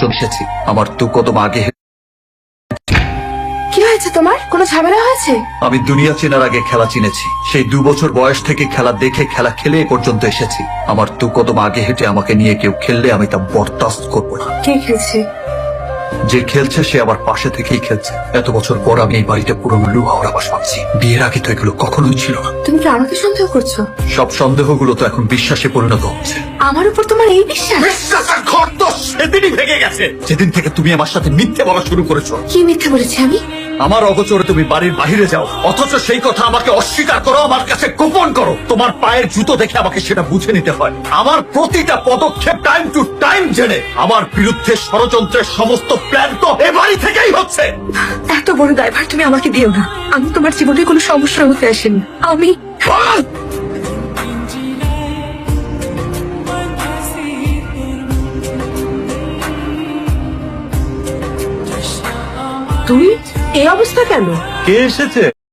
চলে এসেছি আমার দু কদম আগে কি হয়েছে তোমার? কোনো ঝামেলা হয়েছে? আমি দুনিয়া চেনার আগে খেলা চিনেছি। সেই দু বছর বয়স থেকে খেলা দেখে খেলা খেলে এ পর্যন্ত এসেছি। আমার কদম আগে হেঁটে আমাকে নিয়ে কেউ খেললে আমি তা বরদাস্ত করব না। কে খেলছে যে খেলছে সে আমার পাশে থেকেই খেলছে। এত বছর পর আমি এই বাড়িতে পুরনো লুহাওড়া বাস পাচ্ছি। বিয়ের আগে তো এগুলো কখনোই ছিল না। তুমি কি আমাকে সন্দেহ করছ? সব সন্দেহগুলো তো এখন বিশ্বাসে পরিণত হচ্ছে। আমার উপর তোমার এই বিশ্বাস? বিশ্বাসের ঘর তো সেদিনই ভেঙে গেছে। যেদিন থেকে তুমি আমার সাথে মিথ্যে বলা শুরু করেছ। কি মিথ্যে বলেছি আমি? আমার অগোচরে তুমি বাড়ির বাইরে যাও অথচ সেই কথা আমাকে অস্বীকার করো আমার কাছে গোপন করো। তোমার পায়ের জুতো দেখে আমাকে সেটা বুঝে নিতে হয়। আমার প্রতিটা পদক্ষেপ টাইম টু টাইম জেনে আমার বিরুদ্ধে ষড়যন্ত্রের সমস্ত প্ল্যান তো এ বাড়ি থেকেই হচ্ছে। এত বড় দায়ভার তুমি আমাকে দিও না। আমি তোমার জীবনে কোনো সমস্যা হতে আসেনি। আমি তুই? এই অবস্থা কেন? কে এসেছে?